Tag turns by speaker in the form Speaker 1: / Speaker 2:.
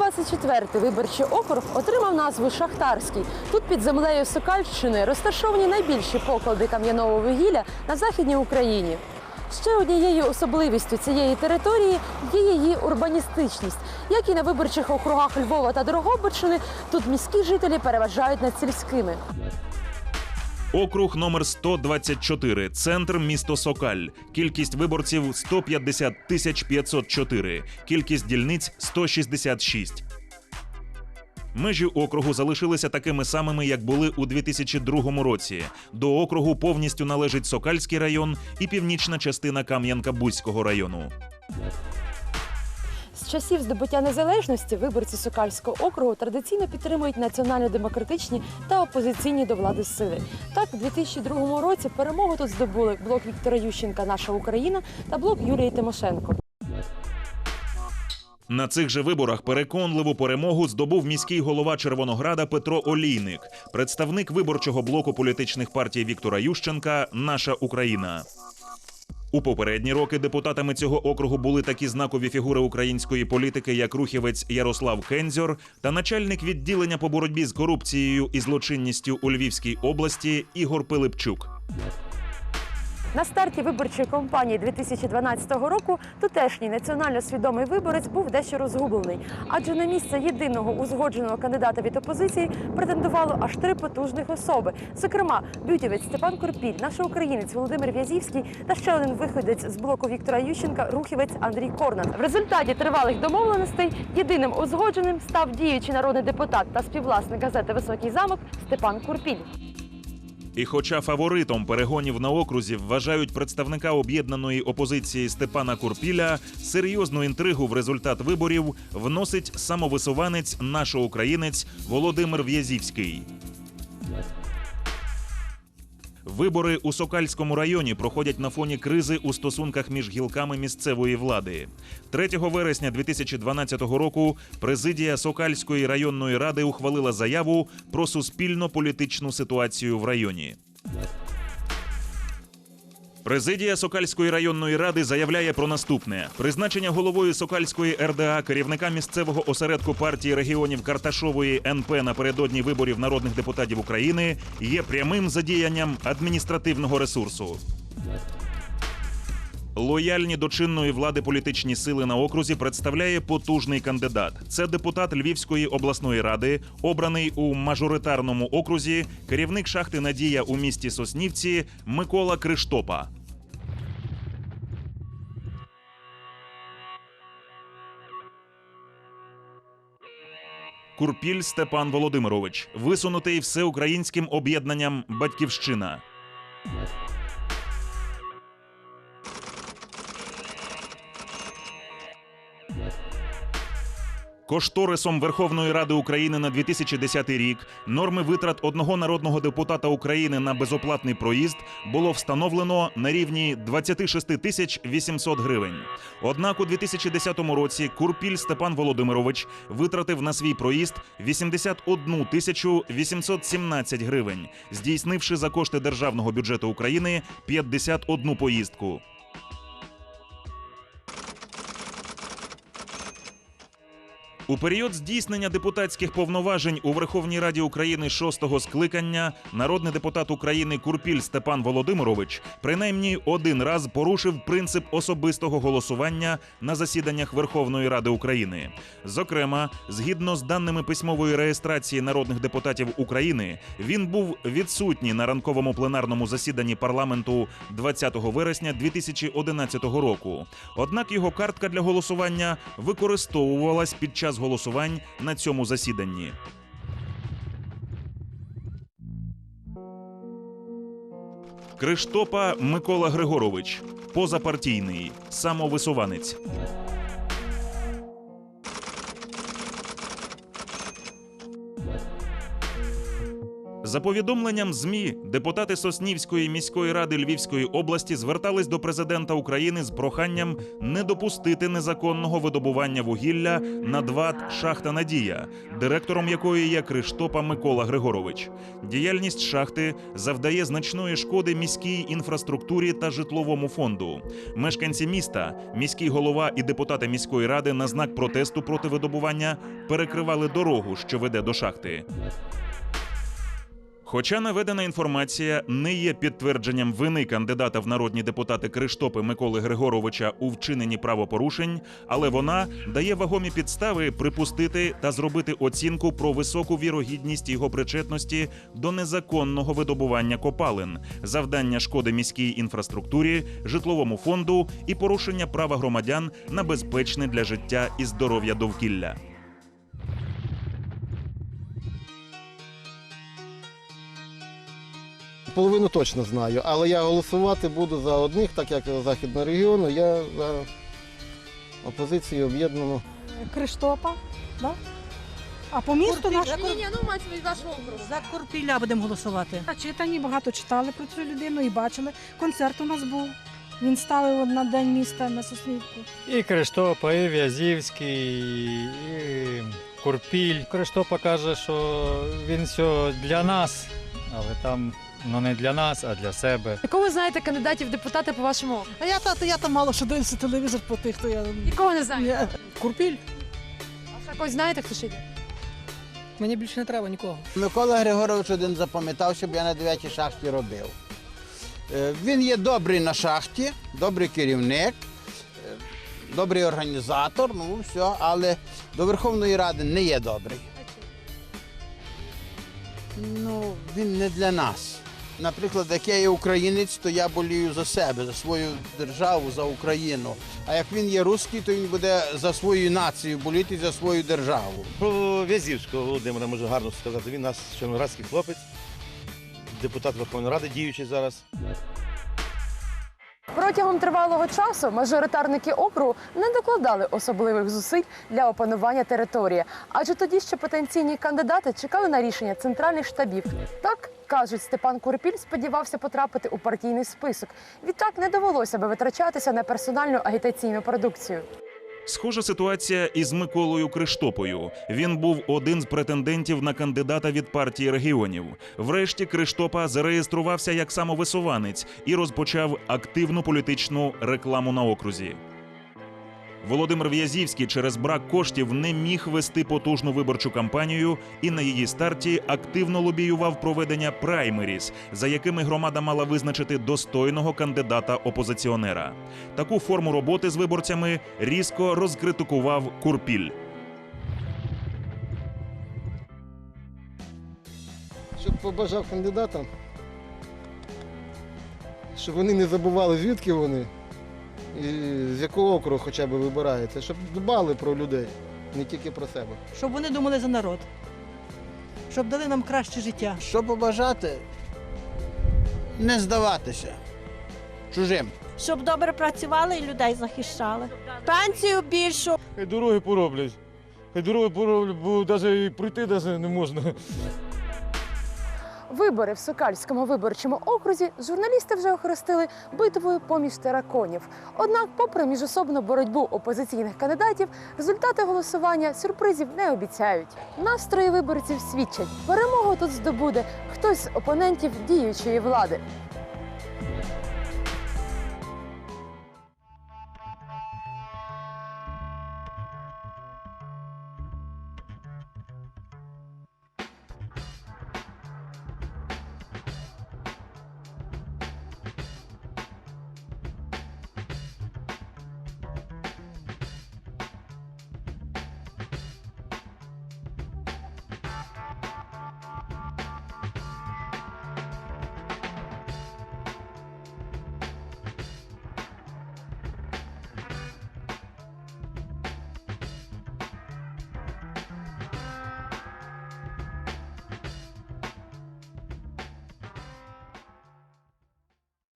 Speaker 1: 124-й виборчий округ отримав назву Шахтарський. Тут під землею Сокальщини розташовані найбільші поклади кам'яного вугілля на західній Україні. Ще однією особливістю цієї території є її урбаністичність. Як і на виборчих округах Львова та Дорогобичини, тут міські жителі переважають над сільськими.
Speaker 2: Округ номер 124. Центр місто Сокаль. Кількість виборців 150 тисяч 504. Кількість дільниць 166. Межі округу залишилися такими самими, як були у 2002 році. До округу повністю належить Сокальський район і північна частина Кам'янка-Бузького району.
Speaker 1: Часів здобуття незалежності виборці Сокальського округу традиційно підтримують національно-демократичні та опозиційні до влади сили. Так, у 2002 році перемогу тут здобули блок Віктора Ющенка Наша Україна та блок Юлії Тимошенко.
Speaker 2: На цих же виборах переконливу перемогу здобув міський голова Червонограда Петро Олійник, представник виборчого блоку політичних партій Віктора Ющенка Наша Україна. У попередні роки депутатами цього округу були такі знакові фігури української політики, як рухівець Ярослав Кензьор та начальник відділення по боротьбі з корупцією і злочинністю у Львівській області Ігор Пилипчук.
Speaker 1: На старті виборчої кампанії 2012 року тутешній національно свідомий виборець був дещо розгублений, адже на місце єдиного узгодженого кандидата від опозиції претендувало аж три потужних особи. Зокрема, бютівець Степан Корпіль, наш українець Володимир В'язівський та ще один виходець з блоку Віктора Ющенка, рухівець Андрій Корнан. В результаті тривалих домовленостей єдиним узгодженим став діючий народний депутат та співвласник газети Високий замок Степан Курпіль.
Speaker 2: І хоча фаворитом перегонів на окрузі вважають представника об'єднаної опозиції Степана Курпіля, серйозну інтригу в результат виборів вносить самовисуванець наш українець Володимир В'язівський. Вибори у Сокальському районі проходять на фоні кризи у стосунках між гілками місцевої влади. 3 вересня 2012 року президія Сокальської районної ради ухвалила заяву про суспільно-політичну ситуацію в районі. Президія Сокальської районної ради заявляє про наступне: призначення головою Сокальської РДА керівника місцевого осередку партії регіонів Карташової НП напередодні виборів народних депутатів України є прямим задіянням адміністративного ресурсу. Лояльні до чинної влади політичні сили на окрузі представляє потужний кандидат. Це депутат Львівської обласної ради, обраний у мажоритарному окрузі, керівник шахти Надія у місті Соснівці Микола Криштопа. Курпіль Степан Володимирович, висунутий всеукраїнським об'єднанням Батьківщина. Кошторисом Верховної Ради України на 2010 рік норми витрат одного народного депутата України на безоплатний проїзд було встановлено на рівні 26 тисяч 800 гривень. Однак у 2010 році Курпіль Степан Володимирович витратив на свій проїзд 81 тисячу 817 гривень, здійснивши за кошти державного бюджету України 51 поїздку. У період здійснення депутатських повноважень у Верховній Раді України шостого скликання народний депутат України Курпіль Степан Володимирович принаймні один раз порушив принцип особистого голосування на засіданнях Верховної Ради України. Зокрема, згідно з даними письмової реєстрації народних депутатів України, він був відсутній на ранковому пленарному засіданні парламенту 20 вересня 2011 року. Однак його картка для голосування використовувалась під час голосувань на цьому засіданні. Криштопа Микола Григорович, позапартійний, самовисуванець. За повідомленням ЗМІ, депутати Соснівської міської ради Львівської області звертались до президента України з проханням не допустити незаконного видобування вугілля на ДВАТ Шахта Надія, директором якої є Криштопа Микола Григорович. Діяльність шахти завдає значної шкоди міській інфраструктурі та житловому фонду. Мешканці міста, міський голова і депутати міської ради на знак протесту проти видобування перекривали дорогу, що веде до шахти. Хоча наведена інформація не є підтвердженням вини кандидата в народні депутати Криштопи Миколи Григоровича у вчиненні правопорушень, але вона дає вагомі підстави припустити та зробити оцінку про високу вірогідність його причетності до незаконного видобування копалин, завдання шкоди міській інфраструктурі, житловому фонду і порушення права громадян на безпечне для життя і здоров'я довкілля.
Speaker 3: Половину точно знаю, але я голосувати буду за одних, так як західного регіону, я за опозицію об'єднану.
Speaker 4: Криштопа, да? а по місту наш
Speaker 1: Ні, ні, ну мається від вашого округу.
Speaker 4: за Курпіля будемо голосувати. А читані багато читали про цю людину і бачили. Концерт у нас був. Він ставив на день міста на Соснівку.
Speaker 5: І Криштопа, і В'язівський, і Курпіль. Криштопа каже, що він все для нас, але там ну не для нас, а для себе.
Speaker 1: Якого ви знаєте кандидатів в депутати по вашому округу?
Speaker 6: А я та я там мало що дивлюся телевізор по тих, то я.
Speaker 1: Нікого не знаєте?
Speaker 6: Я- Курпіль.
Speaker 1: А когось знаєте, хто ще йде?
Speaker 6: Мені більше не треба нікого.
Speaker 7: Микола Григорович один запам'ятав, щоб я на 9 шахті робив. Е, Він є добрий на шахті, добрий керівник, е, добрий організатор, ну все, але до Верховної Ради не є добрий. Ну, він не для нас. Наприклад, як я є українець, то я болію за себе, за свою державу, за Україну. А як він є русський, то він буде за свою націю боліти, за свою державу.
Speaker 8: Про В'язівського Володимира можу гарно сказати. Він наш чорноградський хлопець, депутат Верховної Ради, діючий зараз.
Speaker 1: Протягом тривалого часу мажоритарники округу не докладали особливих зусиль для опанування території, адже тоді ще потенційні кандидати чекали на рішення центральних штабів. Так кажуть, Степан Курпіль сподівався потрапити у партійний список. Відтак не довелося би витрачатися на персональну агітаційну продукцію.
Speaker 2: Схожа ситуація із Миколою Криштопою. Він був один з претендентів на кандидата від партії регіонів. Врешті Криштопа зареєструвався як самовисуванець і розпочав активну політичну рекламу на окрузі. Володимир В'язівський через брак коштів не міг вести потужну виборчу кампанію і на її старті активно лобіював проведення праймеріс, за якими громада мала визначити достойного кандидата опозиціонера. Таку форму роботи з виборцями різко розкритикував Курпіль.
Speaker 3: Щоб побажав кандидатам, щоб вони не забували, звідки вони і з якого округу хоча б вибираються, щоб дбали про людей, не тільки про себе.
Speaker 6: Щоб вони думали за народ. Щоб дали нам краще життя.
Speaker 7: Що побажати? Не здаватися чужим.
Speaker 9: щоб добре працювали і людей захищали. Пенсію більшу.
Speaker 5: Хай дороги пороблять. Хай дороги пороблять, бо навіть пройти навіть не можна.
Speaker 1: Вибори в Сокальському виборчому окрузі журналісти вже охрестили битвою поміж тераконів. Однак, попри міжособну боротьбу опозиційних кандидатів, результати голосування сюрпризів не обіцяють. Настрої виборців свідчать, перемогу тут здобуде хтось з опонентів діючої влади.